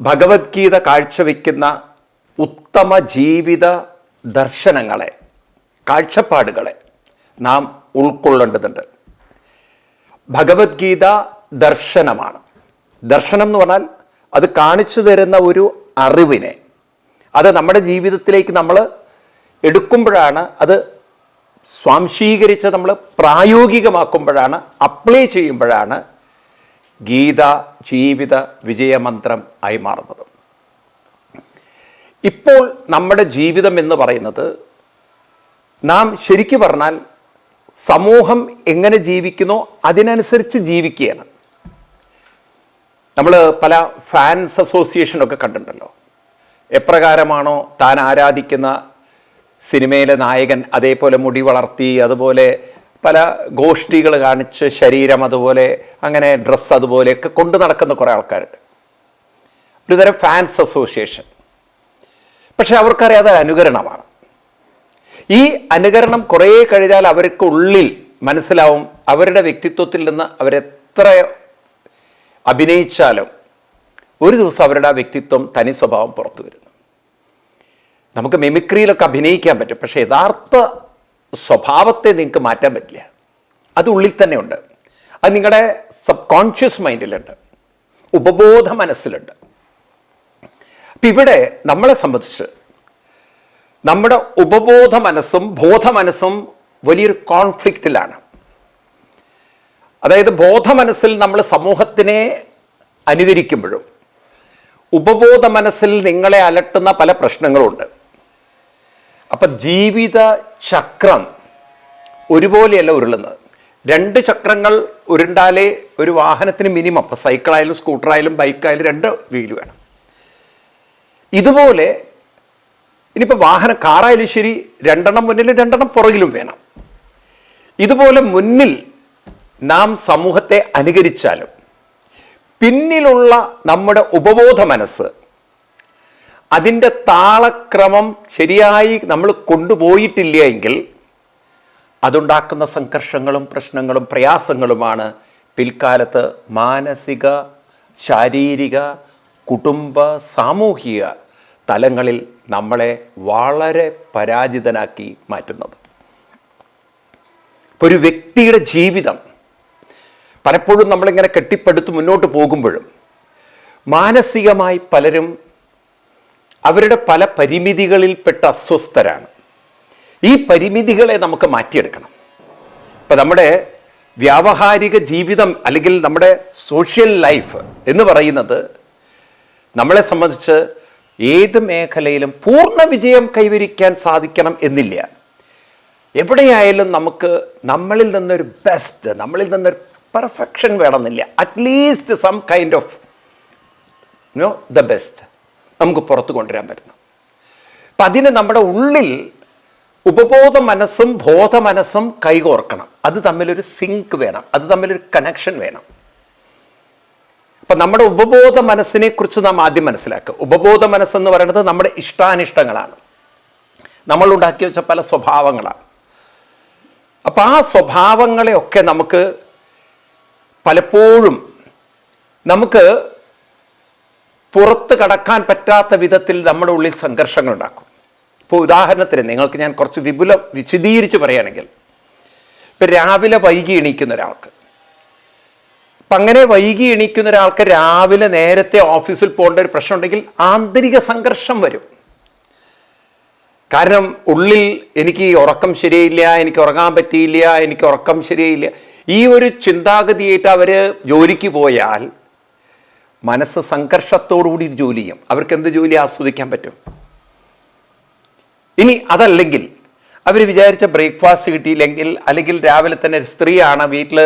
ഭഗവത്ഗീത കാഴ്ചവെക്കുന്ന ഉത്തമ ജീവിത ദർശനങ്ങളെ കാഴ്ചപ്പാടുകളെ നാം ഉൾക്കൊള്ളേണ്ടതുണ്ട്. ഭഗവത്ഗീത ദർശനമാണ്. ദർശനം എന്ന് പറഞ്ഞാൽ അത് കാണിച്ചു തരുന്ന ഒരു അറിവിനെ അത് നമ്മുടെ ജീവിതത്തിലേക്ക് നമ്മൾ എടുക്കുമ്പോഴാണ് അത് സ്വാംശീകരിച്ച് നമ്മൾ പ്രായോഗികമാക്കുമ്പോഴാണ് അപ്ലൈ ചെയ്യുമ്പോഴാണ് ഗീത ജീവിത വിജയമന്ത്രം ആയി മാറുന്നത്. ഇപ്പോൾ നമ്മുടെ ജീവിതം എന്ന് പറയുന്നത് നാം ശരിക്കു പറഞ്ഞാൽ സമൂഹം എങ്ങനെ ജീവിക്കുന്നോ അതിനനുസരിച്ച് ജീവിക്കുകയാണ്. നമ്മൾ പല ഫാൻസ് അസോസിയേഷനൊക്കെ കണ്ടിട്ടുണ്ടല്ലോ. എപ്രകാരമാണോ താൻ ആരാധിക്കുന്ന സിനിമയിലെ നായകൻ അതേപോലെ മുടി വളർത്തി അതുപോലെ പല ഗോഷ്ഠികൾ കാണിച്ച് ശരീരം അതുപോലെ അങ്ങനെ ഡ്രസ്സ് അതുപോലെയൊക്കെ കൊണ്ടു നടക്കുന്ന കുറേ ആൾക്കാരുണ്ട്. ഒരുതരം ഫാൻസ് അസോസിയേഷൻ പക്ഷെ അവർക്കറിയാം അത് അനുകരണമാണ്. ഈ അനുകരണം കുറേ കഴിഞ്ഞാൽ അവർക്ക് ഉള്ളിൽ മനസ്സിലാവും അവരുടെ വ്യക്തിത്വത്തിൽ നിന്ന് അവരെത്ര അഭിനയിച്ചാലും ഒരു ദിവസം അവരുടെ ആ വ്യക്തിത്വം തനി സ്വഭാവം പുറത്തു വരുന്നു. നമുക്ക് മെമിക്രിയിലൊക്കെ അഭിനയിക്കാൻ പറ്റും. പക്ഷേ യഥാർത്ഥ സ്വഭാവത്തെ നിങ്ങൾക്ക് മാറ്റാൻ പറ്റില്ല. അത് ഉള്ളിൽ തന്നെ ഉണ്ട്. അത് നിങ്ങളുടെ സബ് കോൺഷ്യസ് മൈൻഡിലുണ്ട് ഉപബോധ മനസ്സിലുണ്ട്. അപ്പം ഇവിടെ നമ്മളെ സംബന്ധിച്ച് നമ്മുടെ ഉപബോധ മനസ്സും ബോധ മനസ്സും വലിയൊരു കോൺഫ്ലിക്റ്റിലാണ് അതായത് ബോധ മനസ്സിൽ നമ്മൾ സമൂഹത്തിനെ അനുകരിക്കുമ്പോഴും ഉപബോധ മനസ്സിൽ നിങ്ങളെ അലട്ടുന്ന പല പ്രശ്നങ്ങളുണ്ട്. അപ്പൊ ജീവിത ചക്രം ഒരുപോലെയല്ല ഉരുളുന്നത്. രണ്ട് ചക്രങ്ങൾ ഉരുണ്ടാലേ ഒരു വാഹനത്തിന് മിനിമം ഇപ്പം സൈക്കിളായാലും സ്കൂട്ടറായാലും ബൈക്കായാലും രണ്ട് വീൽ വേണം. ഇതുപോലെ ഇനിയിപ്പോൾ വാഹനം കാറായാലും ശരി രണ്ടെണ്ണം മുന്നിലും രണ്ടെണ്ണം പുറകിലും വേണം. ഇതുപോലെ മുന്നിൽ നാം സമൂഹത്തെ അനുകരിച്ചാലും പിന്നിലുള്ള നമ്മുടെ ഉപബോധ മനസ്സ് അതിന്റെ താളക്രമം ശരിയായി നമ്മൾ കൊണ്ടുപോയിട്ടില്ല എങ്കിൽ അതുണ്ടാക്കുന്ന സംഘർഷങ്ങളും പ്രശ്നങ്ങളും പ്രയാസങ്ങളുമാണ് പിൽക്കാലത്ത് മാനസിക ശാരീരിക കുടുംബ സാമൂഹിക തലങ്ങളിൽ നമ്മളെ വളരെ പരാജിതനാക്കി മാറ്റുന്നത്. ഒരു വ്യക്തിയുടെ ജീവിതം പലപ്പോഴും നമ്മളിങ്ങനെ കെട്ടിപ്പടുത്ത് മുന്നോട്ട് പോകുമ്പോഴും മാനസികമായി പലരും അവരുടെ പല പരിമിതികളിൽപ്പെട്ട അസ്വസ്ഥരാണ്. ഈ പരിമിതികളെ നമുക്ക് മാറ്റിയെടുക്കണം. ഇപ്പം നമ്മുടെ വ്യാവഹാരിക ജീവിതം അല്ലെങ്കിൽ നമ്മുടെ സോഷ്യൽ ലൈഫ് എന്ന് പറയുന്നത് നമ്മളെ സംബന്ധിച്ച് ഏത് മേഖലയിലും പൂർണ വിജയം കൈവരിക്കാൻ സാധിക്കണം എന്നില്ല. എവിടെയായാലും നമുക്ക് നമ്മളിൽ നിന്നൊരു ബെസ്റ്റ് നമ്മളിൽ നിന്നൊരു പെർഫെക്ഷൻ വേണമെന്നില്ല. At least some kind of no the best നമുക്ക് പുറത്ത് കൊണ്ടുവരാൻ പറ്റണം അപ്പം അതിന് നമ്മുടെ ഉള്ളിൽ ഉപബോധ മനസ്സും ബോധ മനസ്സും കൈകോർക്കണം. അത് തമ്മിലൊരു സിങ്ക് വേണം. അത് തമ്മിലൊരു കണക്ഷൻ വേണം. അപ്പം നമ്മുടെ ഉപബോധ മനസ്സിനെ കുറിച്ച് നാം ആദ്യം മനസ്സിലാക്കുക. ഉപബോധ മനസ്സെന്ന് പറയുന്നത് നമ്മുടെ ഇഷ്ടാനിഷ്ടങ്ങളാണ്. നമ്മൾ ഉണ്ടാക്കി വെച്ച പല സ്വഭാവങ്ങളാണ്. അപ്പം ആ സ്വഭാവങ്ങളെയൊക്കെ നമുക്ക് പലപ്പോഴും നമുക്ക് പുറത്ത് കടക്കാൻ പറ്റാത്ത വിധത്തിൽ നമ്മുടെ ഉള്ളിൽ സംഘർഷങ്ങൾ ഉണ്ടാക്കും. ഇപ്പോൾ ഉദാഹരണത്തിന് നിങ്ങൾക്ക് ഞാൻ കുറച്ച് വിപുല വിശദീകരിച്ച് പറയുകയാണെങ്കിൽ ഇപ്പം രാവിലെ വൈകി എണീക്കുന്ന ഒരാൾക്ക്. അപ്പം അങ്ങനെ വൈകി എണീക്കുന്ന ഒരാൾക്ക് രാവിലെ നേരത്തെ ഓഫീസിൽ പോകേണ്ട ഒരു പ്രശ്നം ഉണ്ടെങ്കിൽ ആന്തരിക സംഘർഷം വരും. കാരണം ഉള്ളിൽ എനിക്ക് ഉറക്കം ശരിയില്ല എനിക്ക് ഉറങ്ങാൻ പറ്റിയില്ല എനിക്ക് ഉറക്കം ശരിയില്ല ഈ ഒരു ചിന്താഗതിയായിട്ട് അവർ ജോലിക്ക് പോയാൽ മനസ്സ് സംഘർഷത്തോടുകൂടി ജോലി ചെയ്യും. അവർക്ക് എന്ത് ജോലി ആസ്വദിക്കാൻ പറ്റും? ഇനി അതല്ലെങ്കിൽ അവർ വിചാരിച്ച ബ്രേക്ക്ഫാസ്റ്റ് കിട്ടിയില്ലെങ്കിൽ അല്ലെങ്കിൽ രാവിലെ തന്നെ ഒരു സ്ത്രീയാണ് വീട്ടിൽ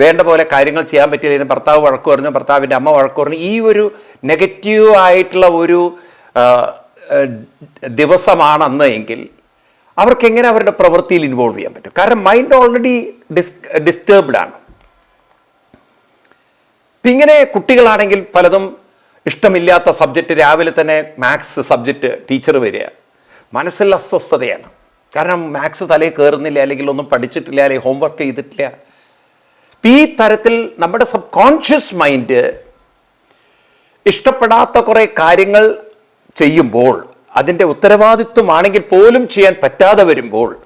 വേണ്ട പോലെ കാര്യങ്ങൾ ചെയ്യാൻ പറ്റിയില്ലെങ്കിൽ ഭർത്താവ് വഴക്ക് പറഞ്ഞു ഭർത്താവിന്റെ അമ്മ വഴക്ക് പറഞ്ഞു. ഈ ഒരു നെഗറ്റീവ് ആയിട്ടുള്ള ഒരു ദിവസമാണ് അന്ന് എങ്കിൽ അവർക്ക് എങ്ങനെ അവരുടെ പ്രവൃത്തിയിൽ ഇൻവോൾവ് ചെയ്യാൻ പറ്റും? കാരണം മൈൻഡ് ഓൾറെഡി ഡിസ് ഡിസ്റ്റർബ്ഡ് ആണ്. ഇങ്ങനെ കുട്ടികളാണെങ്കിൽ പലതും ഇഷ്ടമില്ലാത്ത സബ്ജക്റ്റ് രാവിലെ തന്നെ മാത്സ് സബ്ജക്റ്റ് ടീച്ചർ വരിക. മനസ്സിൽ അസ്വസ്ഥതയാണ്. കാരണം മാത്സ് തലയിൽ കയറുന്നില്ല അല്ലെങ്കിൽ ഒന്നും പഠിച്ചിട്ടില്ല അല്ലെങ്കിൽ ഹോംവർക്ക് ചെയ്തിട്ടില്ല. ഈ തരത്തിൽ നമ്മുടെ സബ് കോൺഷ്യസ് മൈൻഡ് ഇഷ്ടപ്പെടാത്ത കുറേ കാര്യങ്ങൾ ചെയ്യുമ്പോൾ അതിന്റെ ഉത്തരവാദിത്വമാണെങ്കിൽ പോലും ചെയ്യാൻ പറ്റാതെ വരുമ്പോൾ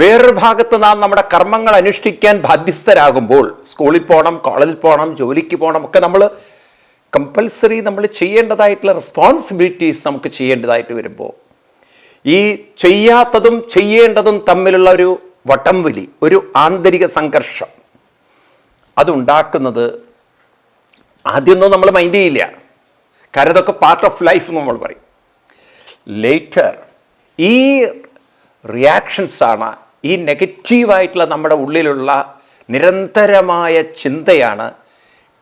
വേറൊരു ഭാഗത്ത് നാം നമ്മുടെ കർമ്മങ്ങൾ അനുഷ്ഠിക്കാൻ ബാധ്യസ്ഥരാകുമ്പോൾ സ്കൂളിൽ പോകണം കോളേജിൽ പോകണം ജോലിക്ക് പോകണം ഒക്കെ നമ്മൾ കമ്പൽസറി നമ്മൾ ചെയ്യേണ്ടതായിട്ടുള്ള റെസ്പോൺസിബിലിറ്റീസ് നമുക്ക് ചെയ്യേണ്ടതായിട്ട് വരുമ്പോൾ ഈ ചെയ്യാത്തതും ചെയ്യേണ്ടതും തമ്മിലുള്ള ഒരു വട്ടംവലി ഒരു ആന്തരിക സംഘർഷം അതുണ്ടാക്കുന്നത് ആദ്യമൊന്നും നമ്മൾ മൈൻഡ് ചെയ്യില്ല. കാരണം ഇതൊക്കെ പാർട്ട് ഓഫ് ലൈഫ് നമ്മൾ പറയും. ലേറ്റർ ഈ റിയാക്ഷൻസ് ആണ് ഈ നെഗറ്റീവായിട്ടുള്ള നമ്മുടെ ഉള്ളിലുള്ള നിരന്തരമായ ചിന്തയാണ്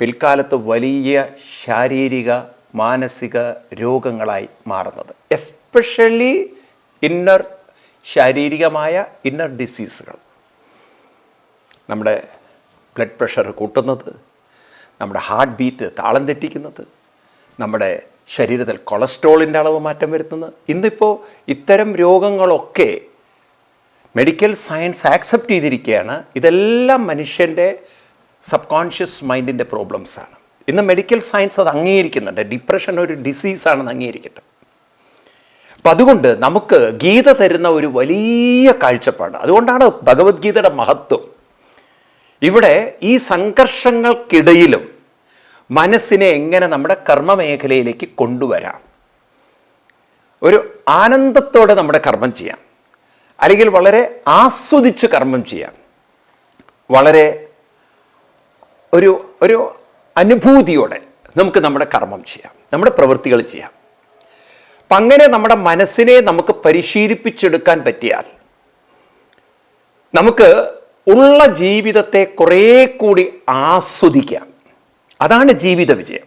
പിൽക്കാലത്ത് വലിയ ശാരീരിക മാനസിക രോഗങ്ങളായി മാറുന്നത്. എസ്പെഷ്യലി ഇന്നർ ശാരീരികമായ ഇന്നർ ഡിസീസുകൾ നമ്മുടെ ബ്ലഡ് പ്രഷർ കൂട്ടുന്നത് നമ്മുടെ ഹാർട്ട് ബീറ്റ് താളം തെറ്റിക്കുന്നത് നമ്മുടെ ശരീരത്തിൽ കൊളസ്ട്രോളിന്റെ അളവ് മാറ്റം വരുത്തുന്നത്. ഇന്നിപ്പോൾ ഇത്തരം രോഗങ്ങളൊക്കെ മെഡിക്കൽ സയൻസ് ആക്സെപ്റ്റ് ചെയ്തിരിക്കുകയാണ് ഇതെല്ലാം മനുഷ്യന്റെ സബ് കോൺഷ്യസ് മൈൻഡിന്റെ പ്രോബ്ലംസാണ് ഇന്ന് മെഡിക്കൽ സയൻസ് അത് അംഗീകരിക്കുന്നുണ്ട്. ഡിപ്രഷൻ ഒരു ഡിസീസാണെന്ന് അംഗീകരിക്കട്ടെ. അപ്പം അതുകൊണ്ട് നമുക്ക് ഗീത തരുന്ന ഒരു വലിയ കാഴ്ചപ്പാട്. അതുകൊണ്ടാണ് ഭഗവത്ഗീതയുടെ മഹത്വം. ഇവിടെ ഈ സംഘർഷങ്ങൾക്കിടയിലും മനസ്സിനെ എങ്ങനെ നമ്മുടെ കർമ്മമേഖലയിലേക്ക് കൊണ്ടുവരാം. ഒരു ആനന്ദത്തോടെ നമ്മുടെ കർമ്മം ചെയ്യാം. അല്ലെങ്കിൽ വളരെ ആസ്വദിച്ച് കർമ്മം ചെയ്യാം വളരെ ഒരു ഒരു അനുഭൂതിയോടെ നമുക്ക് നമ്മുടെ കർമ്മം ചെയ്യാം. നമ്മുടെ പ്രവൃത്തികൾ ചെയ്യാം. അപ്പം അങ്ങനെ നമ്മുടെ മനസ്സിനെ നമുക്ക് പരിശീലിപ്പിച്ചെടുക്കാൻ പറ്റിയാൽ നമുക്ക് ഉള്ള ജീവിതത്തെ കുറേ കൂടി ആസ്വദിക്കാം. അതാണ് ജീവിത വിജയം.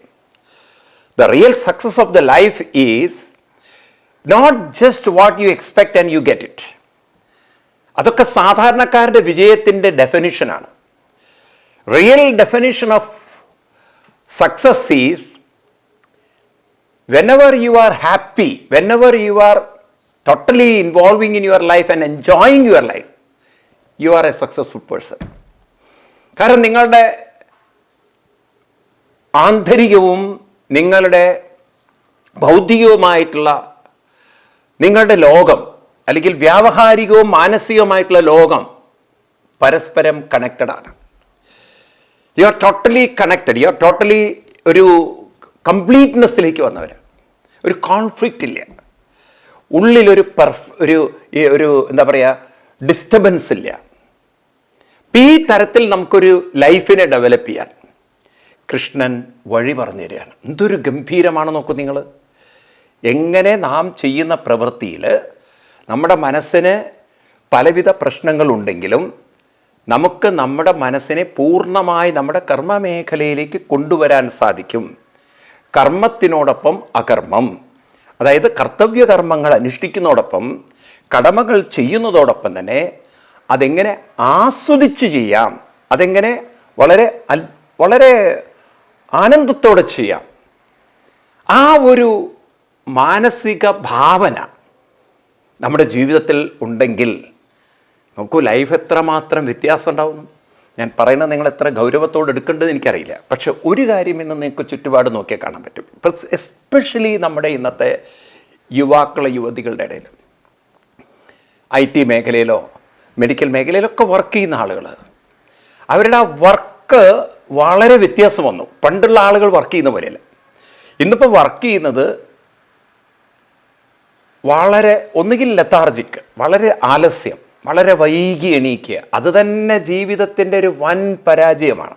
The real success of the life is not just what you expect and you get it അതൊക്കെ സാധാരണക്കാരുടെ വിജയത്തിന്റെ ഡെഫനിഷനാണ് real definition of success is whenever you are happy whenever you are totally involving in your life and enjoying your life you are a successful person കാരണം നിങ്ങളുടെ ആന്തരികവും നിങ്ങളുടെ ഭൗതികവുമായിട്ടുള്ള നിങ്ങളുടെ ലോകം അല്ലെങ്കിൽ വ്യാവഹാരികവും മാനസികവുമായിട്ടുള്ള ലോകം പരസ്പരം കണക്റ്റഡ് ആണ്. You are totally connected you are totally ഒരു കംപ്ലീറ്റ്നെസ്സിലേക്ക് വന്നവർ. ഒരു കോൺഫ്ലിക്റ്റ് ഇല്ല. ഉള്ളിലൊരു പെർഫ് ഒരു ഒരു എന്താ പറയുക ഡിസ്റ്റർബൻസ് ഇല്ല. അപ്പം ഈ തരത്തിൽ നമുക്കൊരു ലൈഫിനെ ഡെവലപ്പ് ചെയ്യാൻ കൃഷ്ണൻ വഴി പറഞ്ഞു തരികയാണ്. എന്തൊരു ഗംഭീരമാണ് നോക്കൂ നിങ്ങൾ. എങ്ങനെ നാം ചെയ്യുന്ന പ്രവൃത്തിയിൽ നമ്മുടെ മനസ്സിന് പലവിധ പ്രശ്നങ്ങളുണ്ടെങ്കിലും നമുക്ക് നമ്മുടെ മനസ്സിനെ പൂർണമായി നമ്മുടെ കർമ്മമേഖലയിലേക്ക് കൊണ്ടുവരാൻ സാധിക്കും. കർമ്മത്തിനോടൊപ്പം അകർമ്മം. അതായത് കർത്തവ്യകർമ്മങ്ങൾ അനുഷ്ഠിക്കുന്നതോടൊപ്പം കടമകൾ ചെയ്യുന്നതോടൊപ്പം തന്നെ അതെങ്ങനെ ആസ്വദിച്ച് ചെയ്യാം അതെങ്ങനെ വളരെ വളരെ ആനന്ദത്തോടെ ചെയ്യാം. ആ ഒരു മാനസിക ഭാവന നമ്മുടെ ജീവിതത്തിൽ ഉണ്ടെങ്കിൽ നമുക്ക് ലൈഫ് എത്രമാത്രം വ്യത്യാസം ഉണ്ടാവുന്നു ഞാൻ പറയുന്നത് നിങ്ങൾ എത്ര ഗൗരവത്തോടെ എടുക്കേണ്ടത് എനിക്കറിയില്ല. പക്ഷെ ഒരു കാര്യം ഇന്ന് നിങ്ങൾക്ക് ചുറ്റുപാട് നോക്കിയാൽ കാണാൻ പറ്റും. ഇപ്പം എസ്പെഷ്യലി നമ്മുടെ ഇന്നത്തെ യുവാക്കളെ യുവതികളുടെ ഇടയിൽ. ഐ ടി മേഖലയിലോ മെഡിക്കൽ മേഖലയിലൊക്കെ വർക്ക് ചെയ്യുന്ന ആളുകൾ അവരുടെ ആ വർക്ക് വളരെ വ്യത്യാസം വന്നു. പണ്ടുള്ള ആളുകൾ വർക്ക് ചെയ്യുന്ന പോലെയല്ല. ഇന്നിപ്പോൾ വർക്ക് ചെയ്യുന്നത് വളരെ ഒന്നുകിൽ ലത്താർജിക്ക് വളരെ ആലസ്യം വളരെ വൈകി എണീക്കുക. അത് തന്നെ ജീവിതത്തിന്റെ ഒരു വൻ പരാജയമാണ്.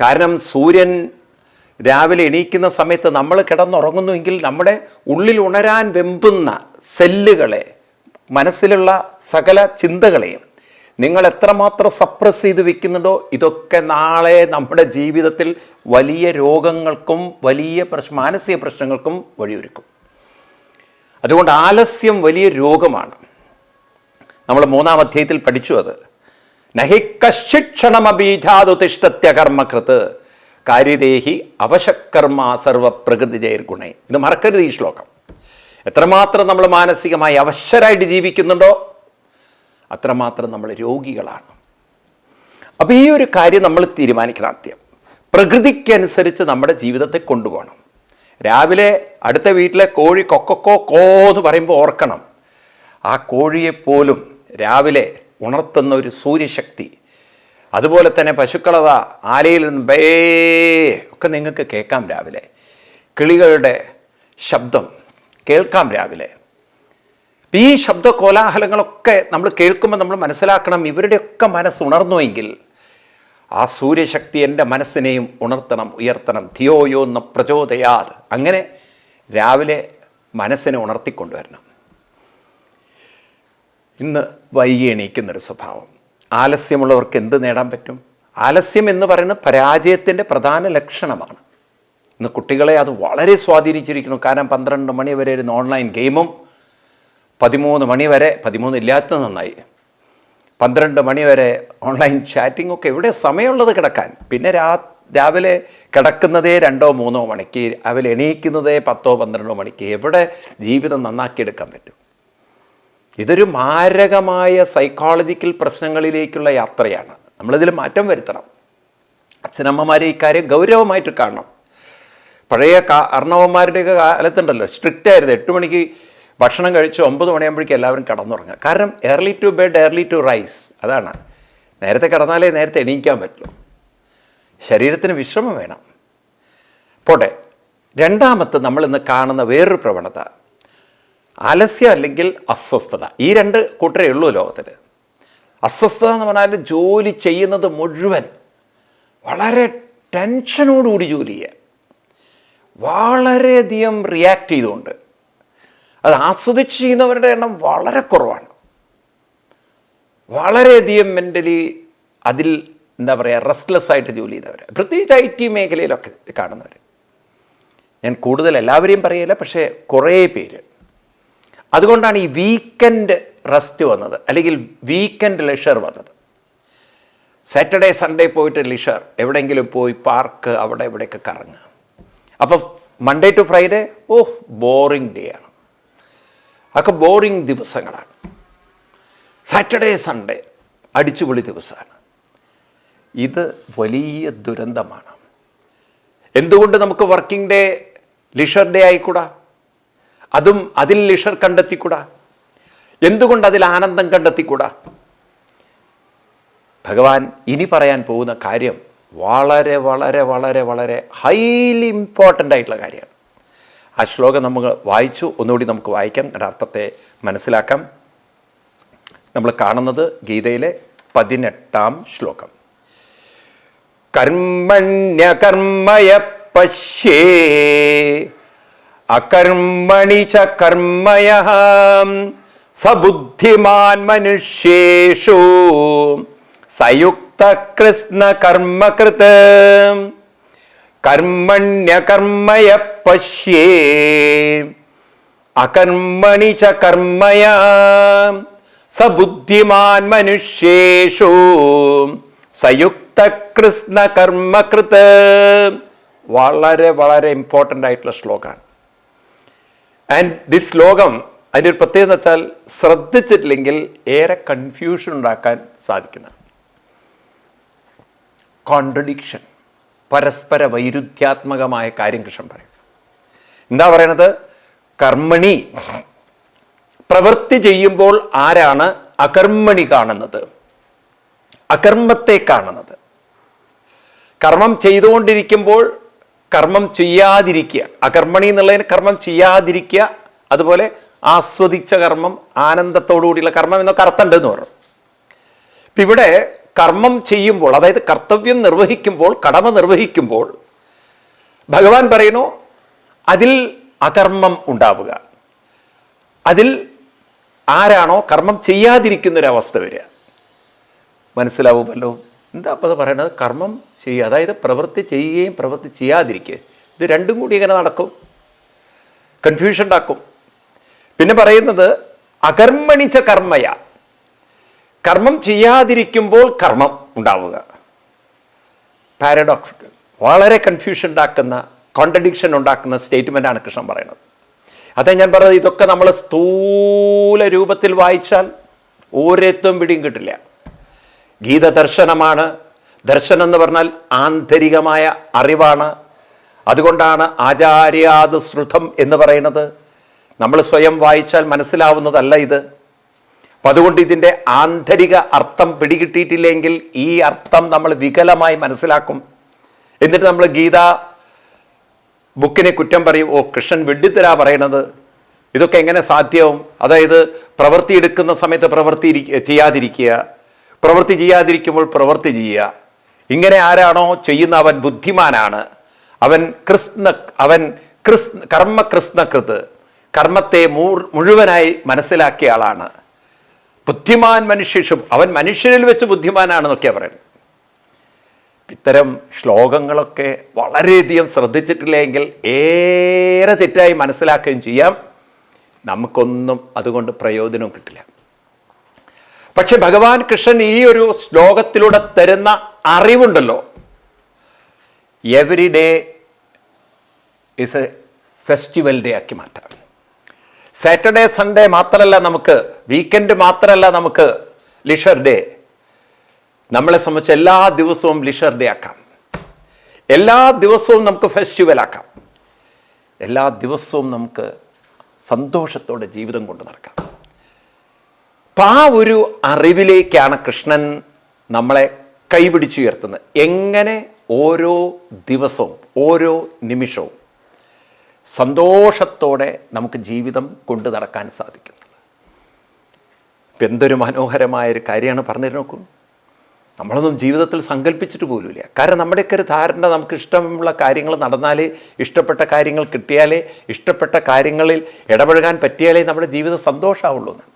കാരണം സൂര്യൻ രാവിലെ എണീക്കുന്ന സമയത്ത് നമ്മൾ കിടന്നുറങ്ങുന്നുവെങ്കിൽ നമ്മുടെ ഉള്ളിൽ ഉണരാൻ വെമ്പുന്ന സെല്ലുകളെ മനസ്സിലുള്ള സകല ചിന്തകളെയും നിങ്ങൾ എത്രമാത്രം സപ്രസ് ചെയ്ത് വെക്കുന്നുണ്ടോ ഇതൊക്കെ നാളെ നമ്മുടെ ജീവിതത്തിൽ വലിയ രോഗങ്ങൾക്കും വലിയ പ്രശ്ന മാനസിക പ്രശ്നങ്ങൾക്കും വഴിയൊരുക്കും. അതുകൊണ്ട് ആലസ്യം വലിയ രോഗമാണ്. നമ്മൾ മൂന്നാം അധ്യായത്തിൽ പഠിച്ചു അത്. നഹി കശിക്ഷണമബീജാതു കർമ്മകൃത് കാര്യദേഹി അവശക്കർമ്മ സർവപ്രകൃതി ജയർഗുണേ ഇത് മറക്കരുത് ഈ ശ്ലോകം. എത്രമാത്രം നമ്മൾ മാനസികമായി അവശരായിട്ട് ജീവിക്കുന്നുണ്ടോ അത്രമാത്രം നമ്മൾ രോഗികളാണ്. അപ്പോൾ ഈ ഒരു കാര്യം നമ്മൾ തീരുമാനിക്കണം ആദ്യം. പ്രകൃതിക്കനുസരിച്ച് നമ്മുടെ ജീവിതത്തെ കൊണ്ടുപോകണം. രാവിലെ അടുത്ത വീട്ടിലെ കോഴി കൊക്കക്കോ കോ എന്ന് പറയുമ്പോൾ ഓർക്കണം. ആ കോഴിയെപ്പോലും രാവിലെ ഉണർത്തുന്ന ഒരു സൂര്യശക്തി. അതുപോലെ തന്നെ പശുക്കളത ആലയിൽ നിന്ന് ബേ ഒക്കെ നിങ്ങൾക്ക് കേൾക്കാം രാവിലെ. കിളികളുടെ ശബ്ദം കേൾക്കാം രാവിലെ. ഈ ശബ്ദ കോലാഹലങ്ങളൊക്കെ നമ്മൾ കേൾക്കുമ്പോൾ നമ്മൾ മനസ്സിലാക്കണം ഇവരുടെയൊക്കെ മനസ്സ് ഉണർന്നുവെങ്കിൽ ആ സൂര്യശക്തി എന്റെ മനസ്സിനെയും ഉണർത്തണം ഉയർത്തണം. ധിയോയോ എന്ന പ്രചോദയാത്. അങ്ങനെ രാവിലെ മനസ്സിനെ ഉണർത്തിക്കൊണ്ടുവരണം. ഇന്ന് വൈകി എണീക്കുന്നൊരു സ്വഭാവം. ആലസ്യമുള്ളവർക്ക് എന്ത് നേടാൻ പറ്റും? ആലസ്യം എന്ന് പറയുന്നത് പരാജയത്തിന്റെ പ്രധാന ലക്ഷണമാണ്. ഇന്ന് കുട്ടികളെ അത് വളരെ സ്വാധീനിച്ചിരിക്കുന്നു. കാരണം പന്ത്രണ്ട് മണി വരെ ഇരുന്ന് ഓൺലൈൻ ഗെയിമും പതിമൂന്ന് മണി വരെ പതിമൂന്ന് ഇല്ലാത്തത് നന്നായി. പന്ത്രണ്ട് മണിവരെ ഓൺലൈൻ ചാറ്റിംഗ് ഒക്കെ. എവിടെ സമയമുള്ളത് കിടക്കാൻ. പിന്നെ രാ രാവിലെ കിടക്കുന്നതേ രണ്ടോ മൂന്നോ മണിക്ക് രാവിലെ എണീക്കുന്നതേ പത്തോ പന്ത്രണ്ടോ മണിക്ക് എവിടെ ജീവിതം നന്നാക്കിയെടുക്കാൻ പറ്റും. ഇതൊരു മാരകമായ സൈക്കോളജിക്കൽ പ്രശ്നങ്ങളിലേക്കുള്ള യാത്രയാണ്. നമ്മളിതിൽ മാറ്റം വരുത്തണം. അച്ഛനമ്മമാരെ ഇക്കാര്യം ഗൗരവമായിട്ട് കാണണം. പഴയ കാ അർണവന്മാരുടെയൊക്കെ കാലത്തുണ്ടല്ലോ. സ്ട്രിക്റ്റ് ആയിരുന്നു എട്ട് മണിക്ക് ഭക്ഷണം കഴിച്ച് ഒമ്പത് മണിയാകുമ്പോഴേക്കും എല്ലാവരും കടന്നുറങ്ങുക. കാരണം early to bed early to rise അതാണ്. നേരത്തെ കിടന്നാലേ നേരത്തെ എണീക്കാൻ പറ്റുള്ളൂ ശരീരത്തിന് വിശ്രമം വേണം. പോട്ടെ. രണ്ടാമത്തെ നമ്മൾ ഇന്ന് കാണുന്ന വേറൊരു പ്രവണത. ആലസ്യം അല്ലെങ്കിൽ അസ്വസ്ഥത. ഈ രണ്ട് കൂട്ടരേ ഉള്ളൂ ലോകത്തിൽ അസ്വസ്ഥത എന്ന് പറഞ്ഞാൽ ജോലി ചെയ്യുന്നത് മുഴുവൻ വളരെ ടെൻഷനോടുകൂടി ജോലി ചെയ്യുക. വളരെയധികം റിയാക്ട് ചെയ്തുകൊണ്ട് അത് ആസ്വദിച്ച് ചെയ്യുന്നവരുടെ എണ്ണം വളരെ കുറവാണ്. വളരെയധികം മെന്റലി അതിൽ എന്താ പറയുക റെസ്റ്റ്ലെസ് ആയിട്ട് ജോലി ചെയ്യുന്നവർ പ്രത്യേകിച്ച് ഐ ടി മേഖലയിലൊക്കെ കാണുന്നവർ ഞാൻ കൂടുതൽ എല്ലാവരെയും പറയില്ല പക്ഷേ കുറേ പേര്. അതുകൊണ്ടാണ് ഈ വീക്കെൻഡ് റെസ്റ്റ് വന്നത് അല്ലെങ്കിൽ വീക്കെൻഡ് ലെഷർ വന്നത്. സാറ്റർഡേ സൺഡേ പോയിട്ട് ലിഷർ എവിടെയെങ്കിലും പോയി പാർക്ക് അവിടെ ഇവിടെയൊക്കെ കറങ്ങുക. അപ്പോൾ Monday to Friday oh boring day ആണ്. അതൊക്കെ ബോറിങ് ദിവസങ്ങളാണ്. സാറ്റർഡേ സൺഡേ അടിച്ചുപൊളി ദിവസമാണ്. ഇത് വലിയ ദുരന്തമാണ്. എന്തുകൊണ്ട് നമുക്ക് വർക്കിംഗ് ഡേ ലിഷർ ഡേ ആയിക്കൂടാ? അതും അതിൽ ലിഷർ കണ്ടെത്തിക്കൂടാ? എന്തുകൊണ്ട് അതിൽ ആനന്ദം കണ്ടെത്തിക്കൂടാ? ഭഗവാൻ ഇനി പറയാൻ പോകുന്ന കാര്യം വളരെ വളരെ വളരെ വളരെ ഹൈലി ഇമ്പോർട്ടന്റ് ആയിട്ടുള്ള കാര്യമാണ്. ആ ശ്ലോകം നമ്മൾ വായിച്ചു. ഒന്നുകൂടി നമുക്ക് വായിക്കാം. അതിന്റെ അർത്ഥത്തെ മനസ്സിലാക്കാം. നമ്മൾ കാണുന്നത് ഗീതയിലെ പതിനെട്ടാം ശ്ലോകം. കർമ്മണ്യകർമ്മയ പശ്യേ അകർമ്മണി ച കർമ്മയ സബുദ്ധിമാൻ മനുഷ്യേഷു സയുക്ത കൃഷ്ണ കർമ്മകൃത്. കർമ്മണ്യകർമ്മയ പശ്യേ അകർമ്മണി ച കർമ്മയ. സബുദ്ധിമാൻ മനുഷ്യേഷു. സയുക്ത കൃഷ്ണ കർമ്മകൃത്. വളരെ വളരെ ഇമ്പോർട്ടന്റ് ആയിട്ടുള്ള ശ്ലോകമാണ് ആൻഡ് ദിസ് ശ്ലോകം അതിന്റെ ഒരു പ്രത്യേകത വെച്ചാൽ ശ്രദ്ധിച്ചിട്ടില്ലെങ്കിൽ ഏറെ കൺഫ്യൂഷൻ ഉണ്ടാക്കാൻ സാധിക്കുന്ന കോൺട്രഡിക്ഷൻ പരസ്പര വൈരുദ്ധ്യാത്മകമായ കാര്യം കൃഷ്ണൻ പറയും. എന്താ പറയണത്? കർമ്മണി പ്രവൃത്തി ചെയ്യുമ്പോൾ ആരാണ് അകർമ്മണി കാണുന്നത്? അകർമ്മത്തെ കാണുന്നത്. കർമ്മം ചെയ്തുകൊണ്ടിരിക്കുമ്പോൾ കർമ്മം ചെയ്യാതിരിക്കുക. അകർമ്മണി എന്നുള്ളതിന് കർമ്മം ചെയ്യാതിരിക്കുക. അതുപോലെ ആസ്വദിച്ച കർമ്മം ആനന്ദത്തോടുകൂടിയുള്ള കർമ്മം എന്നൊക്കെ അർത്ഥമുണ്ടെന്ന് പറഞ്ഞു. ഇപ്പം ഇവിടെ കർമ്മം ചെയ്യുമ്പോൾ അതായത് കർത്തവ്യം നിർവഹിക്കുമ്പോൾ കടമ നിർവഹിക്കുമ്പോൾ ഭഗവാൻ പറയുന്നു അതിൽ അകർമ്മം ഉണ്ടാവുക. അതിൽ ആരാണോ കർമ്മം ചെയ്യാതിരിക്കുന്നൊരവസ്ഥ വരിക. മനസ്സിലാവുമല്ലോ? എന്താ അപ്പോൾ പറയണത്? കർമ്മം ചെയ്യുക അതായത് പ്രവൃത്തി ചെയ്യുകയും പ്രവൃത്തി ചെയ്യാതിരിക്കുക. ഇത് രണ്ടും കൂടി ഇങ്ങനെ നടക്കും? കൺഫ്യൂഷൻ ഉണ്ടാക്കും പിന്നെ പറയുന്നത് അകർമ്മണിച്ച കർമ്മയ. കർമ്മം ചെയ്യാതിരിക്കുമ്പോൾ കർമ്മം ഉണ്ടാവുക. പാരഡോക്സ് വളരെ കൺഫ്യൂഷൻ ഉണ്ടാക്കുന്ന കോൺട്രഡിക്ഷൻ ഉണ്ടാക്കുന്ന സ്റ്റേറ്റ്മെന്റാണ് കൃഷ്ണൻ പറയുന്നത്. അതാ ഞാൻ പറഞ്ഞത് ഇതൊക്കെ നമ്മൾ സ്ഥൂല രൂപത്തിൽ വായിച്ചാൽ ഒരെത്തും പിടിയും കിട്ടില്ല. ഗീത ദർശനമാണ്. ദർശനം എന്ന് പറഞ്ഞാൽ ആന്തരികമായ അറിവാണ്. അതുകൊണ്ടാണ് ആചാര്യാത് ശ്രുതം എന്ന് പറയുന്നത്. നമ്മൾ സ്വയം വായിച്ചാൽ മനസ്സിലാവുന്നതല്ല ഇത്. അപ്പം അതുകൊണ്ട് ഇതിന്റെ ആന്തരിക അർത്ഥം പിടികിട്ടിയിട്ടില്ലെങ്കിൽ ഈ അർത്ഥം നമ്മൾ വികലമായി മനസ്സിലാക്കും. എന്നിട്ട് നമ്മൾ ഗീത ബുക്കിനെ കുറ്റം പറയും ഓ കൃഷ്ണൻ വെഡിത്തരാ പറയണത്. ഇതൊക്കെ എങ്ങനെ സാധ്യവും? അതായത് പ്രവൃത്തി എടുക്കുന്ന സമയത്ത് പ്രവൃത്തി ചെയ്യാതിരിക്കുക. പ്രവൃത്തി ചെയ്യാതിരിക്കുമ്പോൾ പ്രവൃത്തി ചെയ്യുക. ഇങ്ങനെ ആരാണോ ചെയ്യുന്ന അവൻ ബുദ്ധിമാനാണ്. അവൻ കൃഷ്ണ അവൻ കൃസ് കർമ്മ കൃഷ്ണകൃത്. കർമ്മത്തെ മുഴുവനായി മനസ്സിലാക്കിയ ആളാണ്. ബുദ്ധിമാൻ മനുഷ്യഷും അവൻ മനുഷ്യരിൽ വെച്ച് ബുദ്ധിമാനാണെന്നൊക്കെയാണ് പറയുന്നത്. ഇത്തരം ശ്ലോകങ്ങളൊക്കെ വളരെയധികം ശ്രദ്ധിച്ചിട്ടില്ലെങ്കിൽ ഏറെ തെറ്റായി മനസ്സിലാക്കുകയും ചെയ്യാം. നമുക്കൊന്നും അതുകൊണ്ട് പ്രയോജനവും കിട്ടില്ല. പക്ഷെ ഭഗവാൻ കൃഷ്ണൻ ഈ ഒരു ശ്ലോകത്തിലൂടെ തരുന്ന അറിവുണ്ടല്ലോ. Every day is a festival day ആക്കി മാറ്റാം. സാറ്റർഡേ സൺഡേ മാത്രമല്ല നമുക്ക് വീക്കെൻഡ് മാത്രമല്ല നമുക്ക് ലിഷർ ഡേ നമ്മളെ സംബന്ധിച്ച് എല്ലാ ദിവസവും ലിഷർ ഡേ ആക്കാം. എല്ലാ ദിവസവും നമുക്ക് ഫെസ്റ്റിവൽ ആക്കാം. എല്ലാ ദിവസവും നമുക്ക് സന്തോഷത്തോടെ ജീവിതം കൊണ്ട് നടക്കാം. അപ്പം ആ ഒരു അറിവിലേക്കാണ് കൃഷ്ണൻ നമ്മളെ കൈപിടിച്ചുയർത്തുന്നത്. എങ്ങനെ ഓരോ ദിവസവും ഓരോ നിമിഷവും സന്തോഷത്തോടെ നമുക്ക് ജീവിതം കൊണ്ടു നടക്കാൻ സാധിക്കും. എന്തൊരു മനോഹരമായ ഒരു കാര്യമാണ് പറഞ്ഞു നോക്കൂ. നമ്മളൊന്നും ജീവിതത്തിൽ സങ്കല്പിച്ചിട്ട് പോലുമില്ല. കാരണം നമ്മുടെയൊക്കെ ഒരു ധാരണ നമുക്ക് ഇഷ്ടമുള്ള കാര്യങ്ങൾ നടന്നാലേ ഇഷ്ടപ്പെട്ട കാര്യങ്ങൾ കിട്ടിയാലേ ഇഷ്ടപ്പെട്ട കാര്യങ്ങളിൽ ഇടപഴകാൻ പറ്റിയാലേ നമ്മുടെ ജീവിതം സന്തോഷമാവുള്ളൂ എന്ന്.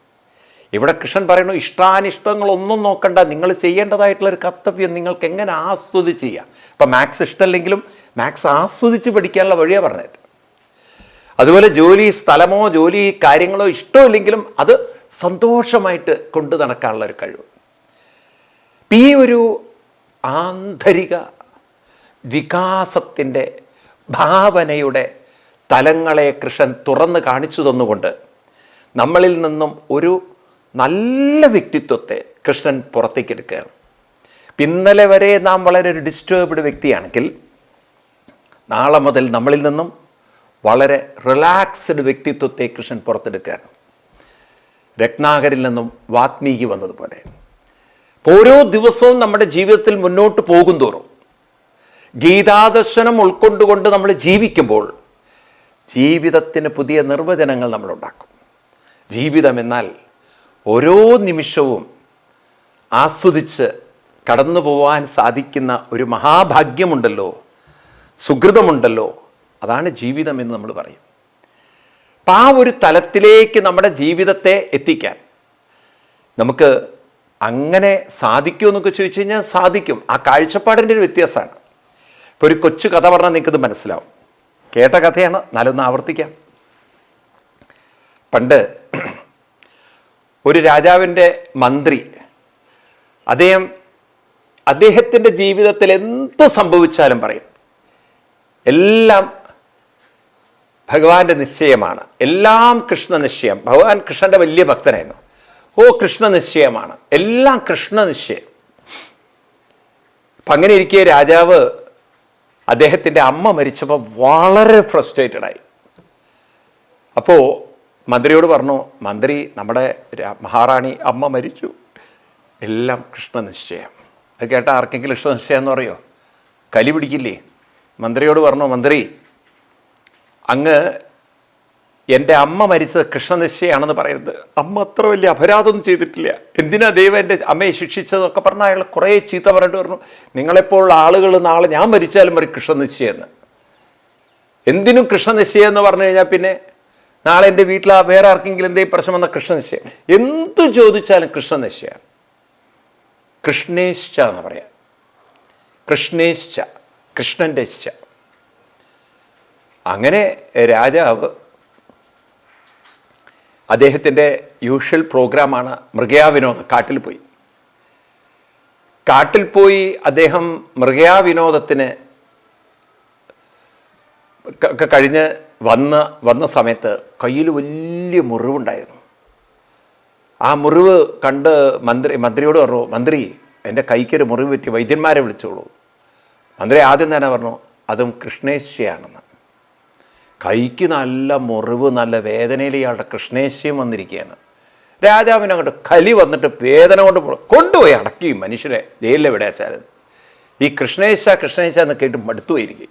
ഇവിടെ കൃഷ്ണൻ പറയുന്നു ഇഷ്ടാനിഷ്ടങ്ങളൊന്നും നോക്കണ്ട. നിങ്ങൾ ചെയ്യേണ്ടതായിട്ടുള്ള ഒരു കർത്തവ്യം നിങ്ങൾക്ക് എങ്ങനെ ആസ്വദിച്ച് ചെയ്യാം? ഇപ്പം മാത്സ് ഇഷ്ടമല്ലെങ്കിലും മാത്സ് ആസ്വദിച്ച് പഠിക്കാനുള്ള വഴിയാണ് പറഞ്ഞത്. അതുപോലെ ജോലി സ്ഥലമോ ജോലി കാര്യങ്ങളോ ഇഷ്ടമില്ലെങ്കിലും അത് സന്തോഷമായിട്ട് കൊണ്ടു നടക്കാനുള്ള ഒരു കഴിവ്. ഈ ഒരു ആന്തരിക വികാസത്തിന്റെ ഭാവനയുടെ തലങ്ങളെ കൃഷ്ണൻ തുറന്ന് കാണിച്ചു തന്നുകൊണ്ട് നമ്മളിൽ നിന്നും ഒരു നല്ല വ്യക്തിത്വത്തെ കൃഷ്ണൻ പുറത്തേക്ക് എടുക്കുകയാണ് ഇന്നലെ വരെ നാം വളരെ ഒരു ഡിസ്റ്റേബ്ഡ് വ്യക്തിയാണെങ്കിൽ നാളെ മുതൽ നമ്മളിൽ നിന്നും വളരെ റിലാക്സ്ഡ് വ്യക്തിത്വത്തെ കൃഷ്ണൻ പുറത്തെടുക്കുകയാണ്. രത്നാകരിൽ നിന്നും വാത്മീകി വന്നതുപോലെ. ഓരോ ദിവസവും നമ്മുടെ ജീവിതത്തിൽ മുന്നോട്ട് പോകും തോറും ഗീതാദർശനം ഉൾക്കൊണ്ടുകൊണ്ട് നമ്മൾ ജീവിക്കുമ്പോൾ ജീവിതത്തിന് പുതിയ നിർവചനങ്ങൾ നമ്മൾ ഉണ്ടാക്കും. ജീവിതം എന്നാൽ ഓരോ നിമിഷവും ആസ്വദിച്ച് കടന്നു പോവാൻ സാധിക്കുന്ന ഒരു മഹാഭാഗ്യമുണ്ടല്ലോ സുഹൃതമുണ്ടല്ലോ അതാണ് ജീവിതം എന്ന് നമ്മൾ പറയും. അപ്പം ആ ഒരു തലത്തിലേക്ക് നമ്മുടെ ജീവിതത്തെ എത്തിക്കാൻ നമുക്ക് അങ്ങനെ സാധിക്കുമെന്നൊക്കെ ചോദിച്ചു കഴിഞ്ഞാൽ സാധിക്കും. ആ കാഴ്ചപ്പാടിന്റെ ഒരു വ്യത്യാസമാണ്. ഇപ്പോൾ ഒരു കൊച്ചു കഥ പറഞ്ഞാൽ നിങ്ങൾക്കത് മനസ്സിലാവും. കേട്ട കഥയാണ്. എന്നാലൊന്ന് ആവർത്തിക്കാം. പണ്ട് ഒരു രാജാവിന്റെ മന്ത്രി അദ്ദേഹം അദ്ദേഹത്തിന്റെ ജീവിതത്തിൽ എന്ത് സംഭവിച്ചാലും പറയും. എല്ലാം ഭഗവാന്റെ നിശ്ചയമാണ്. എല്ലാം കൃഷ്ണ നിശ്ചയം. ഭഗവാൻ കൃഷ്ണന്റെ വലിയ ഭക്തനായിരുന്നു. ഓ കൃഷ്ണ നിശ്ചയമാണ്. എല്ലാം കൃഷ്ണ നിശ്ചയം. അപ്പം അങ്ങനെ ഇരിക്കെ രാജാവ് അദ്ദേഹത്തിന്റെ അമ്മ മരിച്ചപ്പോൾ വളരെ ഫ്രസ്ട്രേറ്റഡ് ആയി. അപ്പോൾ മന്ത്രിയോട് പറഞ്ഞു മന്ത്രി നമ്മുടെ മഹാറാണി അമ്മ മരിച്ചു. എല്ലാം കൃഷ്ണനിശ്ചയം അത് കേട്ടാൽ ആർക്കെങ്കിലും കൃഷ്ണനിശ്ചയം എന്ന് പറയോ? കലി പിടിക്കില്ലേ? മന്ത്രിയോട് പറഞ്ഞു മന്ത്രി അങ്ങ് എന്റെ അമ്മ മരിച്ചത് കൃഷ്ണനിശ്ചയാണെന്ന് പറയരുത്. അമ്മ അത്ര വലിയ അപരാധമൊന്നും ചെയ്തിട്ടില്ല. എന്തിനാ ദൈവം എന്റെ അമ്മയെ ശിക്ഷിച്ചതൊക്കെ പറഞ്ഞാൽ അയാൾ കുറേ ചീത്ത പറഞ്ഞിട്ട് പറഞ്ഞു നിങ്ങളെപ്പോഴുള്ള ആളുകൾ നാളെ ഞാൻ മരിച്ചാലും പറയും കൃഷ്ണനിശ്ചയെന്ന്. എന്തിനും കൃഷ്ണനിശ്ചയം എന്ന് പറഞ്ഞു കഴിഞ്ഞാൽ പിന്നെ നാളെ എന്റെ വീട്ടിൽ ആ വേറെ ആർക്കെങ്കിലും എന്തെങ്കിലും പ്രശ്നം വന്ന കൃഷ്ണനിശ്ചയം. എന്തു ചോദിച്ചാലും കൃഷ്ണനിശ്ചയം കൃഷ്ണേശ്ച എന്ന് പറയാം. കൃഷ്ണേശ്ച കൃഷ്ണന്റെ ഇച്ഛ. അങ്ങനെ രാജാവ് അദ്ദേഹത്തിന്റെ യൂഷ്വൽ പ്രോഗ്രാമാണ് മൃഗയാവിനോദം കാട്ടിൽ പോയി. കാട്ടിൽ പോയി അദ്ദേഹം മൃഗയാവിനോദത്തിന് കഴിഞ്ഞ് വന്ന് വന്ന സമയത്ത് കയ്യിൽ വലിയ മുറിവുണ്ടായിരുന്നു. ആ മുറിവ് കണ്ട് മന്ത്രി മന്ത്രിയോട് പറഞ്ഞു മന്ത്രി എന്റെ കൈക്കൊരു മുറിവ് പറ്റി വൈദ്യന്മാരെ വിളിച്ചോളൂ. മന്ത്രി ആദ്യം തന്നെ പറഞ്ഞു അതും കൃഷ്ണേശ്വയാണെന്ന് കൈക്ക് നല്ല മുറിവ് നല്ല വേദനയിൽ ഇയാളുടെ കൃഷ്ണേശ്യം വന്നിരിക്കുകയാണ്. രാജാവിന് അങ്ങോട്ട് കലി വന്നിട്ട് വേദന കൊണ്ട് കൊണ്ടുപോയി അടക്കി മനുഷ്യരെ ജയിലിൽ എവിടെ വെച്ചാലും ഈ കൃഷ്ണേശ കൃഷ്ണേശ എന്ന് കേട്ട് മടുത്തുപോയിരിക്കും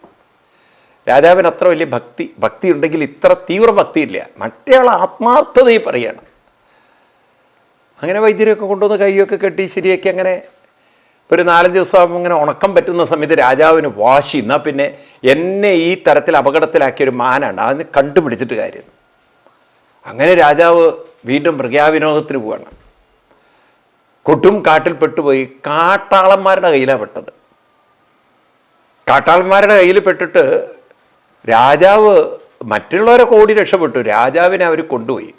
രാജാവിന് അത്ര വലിയ ഭക്തി ഭക്തി ഉണ്ടെങ്കിൽ ഇത്ര തീവ്ര ഭക്തിയില്ല മറ്റേയാൾ ആത്മാർത്ഥതയെ പറയണം. അങ്ങനെ വൈദ്യരെയൊക്കെ കൊണ്ടുവന്ന് കൈയൊക്കെ കെട്ടി ശരിയാക്കി അങ്ങനെ ഒരു നാലഞ്ച് ദിവസം ഇങ്ങനെ ഉണക്കം പറ്റുന്ന സമയത്ത് രാജാവിന് വാശി. എന്നാൽ പിന്നെ എന്നെ ഈ തരത്തിൽ അപകടത്തിലാക്കിയ ഒരു മാനാണ്. അതിന് കണ്ടുപിടിച്ചിട്ട് കാര്യം. അങ്ങനെ രാജാവ് വീണ്ടും മൃഗാവിനോദത്തിന് പോവാണ്. കൊട്ടും കാട്ടിൽ പെട്ടുപോയി. കാട്ടാളന്മാരുടെ കയ്യിലാണ് പെട്ടത്. കാട്ടാളന്മാരുടെ കയ്യിൽ പെട്ടിട്ട് രാജാവ് മറ്റുള്ളവരെ കോടി രക്ഷപ്പെട്ടു. രാജാവിനെ അവർ കൊണ്ടുപോയി.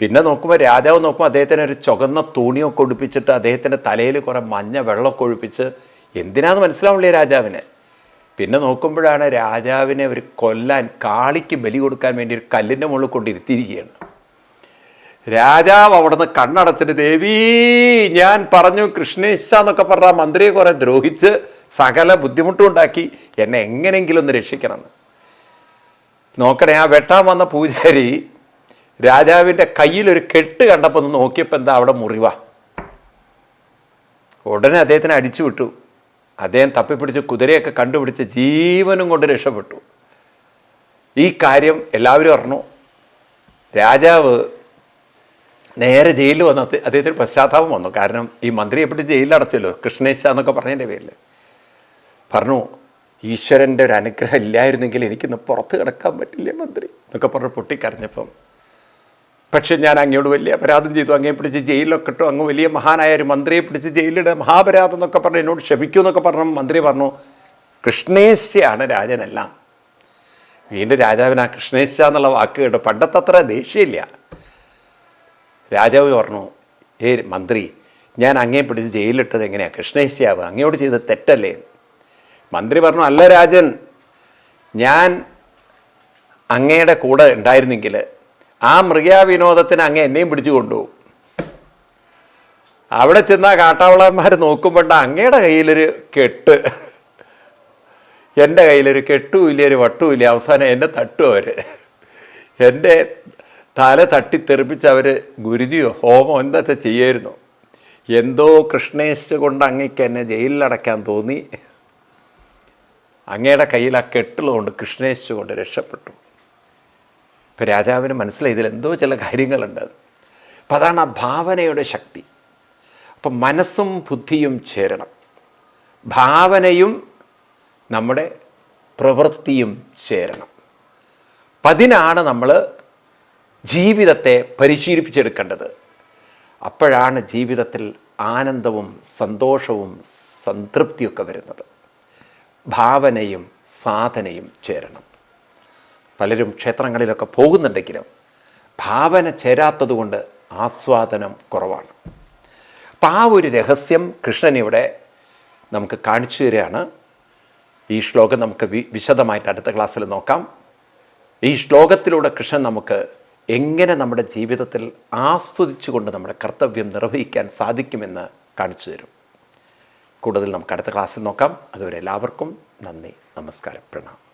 പിന്നെ നോക്കുമ്പോൾ രാജാവ് നോക്കുമ്പോൾ അദ്ദേഹത്തിന് ഒരു ചുവന്ന തുണിയൊക്കെ ഒടിപ്പിച്ചിട്ട് അദ്ദേഹത്തിന്റെ തലയിൽ കുറേ മഞ്ഞ വെള്ളമൊക്കെ ഒഴിപ്പിച്ച് എന്തിനാന്ന് മനസ്സിലാവില്ലേ രാജാവിന്? പിന്നെ നോക്കുമ്പോഴാണ് രാജാവിനെ ഒരു കൊല്ലാൻ കാളിക്ക് ബലി കൊടുക്കാൻ വേണ്ടി ഒരു കല്ലിന്റെ മുകളിൽ കൊണ്ടിരുത്തിയിരിക്കുകയാണ്. രാജാവ് അവിടുന്ന് കണ്ണടച്ചിട്ട് ദേവി ഞാൻ പറഞ്ഞു കൃഷ്ണേശ എന്നൊക്കെ പറഞ്ഞ മന്ത്രിയെ കുറെ ദ്രോഹിച്ച് സകല ബുദ്ധിമുട്ടും ഉണ്ടാക്കി എന്നെ എങ്ങനെയെങ്കിലും ഒന്ന് രക്ഷിക്കണം നോക്കണേ ആ വെട്ടാൻ വന്ന പൂജാരി രാജാവിന്റെ ഒരു കെട്ട് കണ്ടപ്പോൾ ഒന്ന് നോക്കിയപ്പോൾ എന്താ അവിടെ മുറിവാ. ഉടനെ അദ്ദേഹത്തിനെ അടിച്ചു വിട്ടു. അദ്ദേഹം തപ്പിപ്പിടിച്ച് കുതിരയൊക്കെ കണ്ടുപിടിച്ച് ജീവനും കൊണ്ട് രക്ഷപ്പെട്ടു. ഈ കാര്യം എല്ലാവരും അറിഞ്ഞു. രാജാവ് നേരെ ജയിലിൽ വന്ന അദ്ദേ- അദ്ദേഹത്തിന് പശ്ചാത്താപം വന്നു. കാരണം ഈ മന്ത്രിയെ ജയിലിൽ അടച്ചല്ലോ കൃഷ്ണേശ എന്നൊക്കെ പറഞ്ഞതിന്റെ പേരിൽ. പറഞ്ഞു ഈശ്വരന്റെ ഒരു അനുഗ്രഹം ഇല്ലായിരുന്നെങ്കിൽ എനിക്കിന്ന് പുറത്ത് കിടക്കാൻ പറ്റില്ലേ മന്ത്രി? എന്നൊക്കെ പറഞ്ഞ് പൊട്ടിക്കരഞ്ഞപ്പം പക്ഷെ ഞാൻ അങ്ങയോട് വലിയ അപരാധം ചെയ്തു. അങ്ങേ പിടിച്ച് ജയിലിലൊക്കെ ഇട്ടു. അങ്ങ് വലിയ മഹാനായ ഒരു മന്ത്രിയെ പിടിച്ച് ജയിലിട മഹാപരാധം എന്നൊക്കെ പറഞ്ഞു എന്നോട് ക്ഷമിക്കൂ എന്നൊക്കെ പറഞ്ഞു മന്ത്രി പറഞ്ഞു കൃഷ്ണേശ്യാണ് രാജനെല്ലാം. വീണ്ടും രാജാവിന് ആ കൃഷ്ണേശ്വ എന്നുള്ള വാക്ക് കേട്ടു. പണ്ടത്തെ അത്ര ദേഷ്യമില്ല. രാജാവ് പറഞ്ഞു ഏ മന്ത്രി ഞാൻ അങ്ങേ പിടിച്ച് ജയിലിട്ടത് എങ്ങനെയാണ് കൃഷ്ണേശ്യാവ് അങ്ങയോട് ചെയ്ത തെറ്റല്ലേ? മന്ത്രി പറഞ്ഞു അല്ല രാജൻ ഞാൻ അങ്ങയുടെ കൂടെ ഉണ്ടായിരുന്നെങ്കിൽ ആ മൃഗാവിനോദത്തിന് അങ്ങ് എന്നെയും പിടിച്ചു കൊണ്ടുപോകും. അവിടെ ചെന്ന കാട്ടാവളന്മാർ നോക്കുമ്പോണ്ട അങ്ങയുടെ കയ്യിലൊരു കെട്ട്. എന്റെ കയ്യിലൊരു കെട്ടുമില്ല ഒരു വട്ടുമില്ല. അവസാനം എന്നെ തട്ടും അവർ എന്റെ തല തട്ടിത്തെറിപ്പിച്ച് അവർ ഗുരുതിയോ ഹോമോ എന്തൊക്കെ ചെയ്യായിരുന്നു? എന്തോ കൃഷ്ണേശ് കൊണ്ട് അങ്ങയ്ക്ക് എന്നെ ജയിലിലടക്കാൻ തോന്നി. അങ്ങയുടെ കയ്യിൽ ആ കെട്ടുള്ളതുകൊണ്ട് കൃഷ്ണേശ് കൊണ്ട് രക്ഷപ്പെട്ടു. ഇപ്പം രാജാവിന് മനസ്സിലായി ഇതിൽ എന്തോ ചില കാര്യങ്ങളുണ്ട് അപ്പം അതാണ് ആ ഭാവനയുടെ ശക്തി. അപ്പം മനസ്സും ബുദ്ധിയും ചേരണം. ഭാവനയും നമ്മുടെ പ്രവൃത്തിയും ചേരണം. അപ്പം അതിനാണ് നമ്മൾ ജീവിതത്തെ പരിശീലിപ്പിച്ചെടുക്കേണ്ടത്. അപ്പോഴാണ് ജീവിതത്തിൽ ആനന്ദവും സന്തോഷവും സംതൃപ്തിയൊക്കെ വരുന്നത്. ഭാവനയും സാധനയും ചേരണം. പലരും ക്ഷേത്രങ്ങളിലൊക്കെ പോകുന്നുണ്ടെങ്കിലും ഭാവന ചേരാത്തതുകൊണ്ട് ആസ്വാദനം കുറവാണ്. അപ്പം ആ ഒരു രഹസ്യം കൃഷ്ണൻ ഇവിടെ നമുക്ക് കാണിച്ചു തരികയാണ്. ഈ ശ്ലോകം നമുക്ക് വിശദമായിട്ട് അടുത്ത ക്ലാസ്സിൽ നോക്കാം. ഈ ശ്ലോകത്തിലൂടെ കൃഷ്ണൻ നമുക്ക് എങ്ങനെ നമ്മുടെ ജീവിതത്തിൽ ആസ്വദിച്ചുകൊണ്ട് നമ്മുടെ കർത്തവ്യം നിർവഹിക്കാൻ സാധിക്കുമെന്ന് കാണിച്ചു തരും. കൂടുതൽ നമുക്ക് അടുത്ത ക്ലാസ്സിൽ നോക്കാം. അതുവരെ എല്ലാവർക്കും നന്ദി നമസ്കാരം പ്രണാം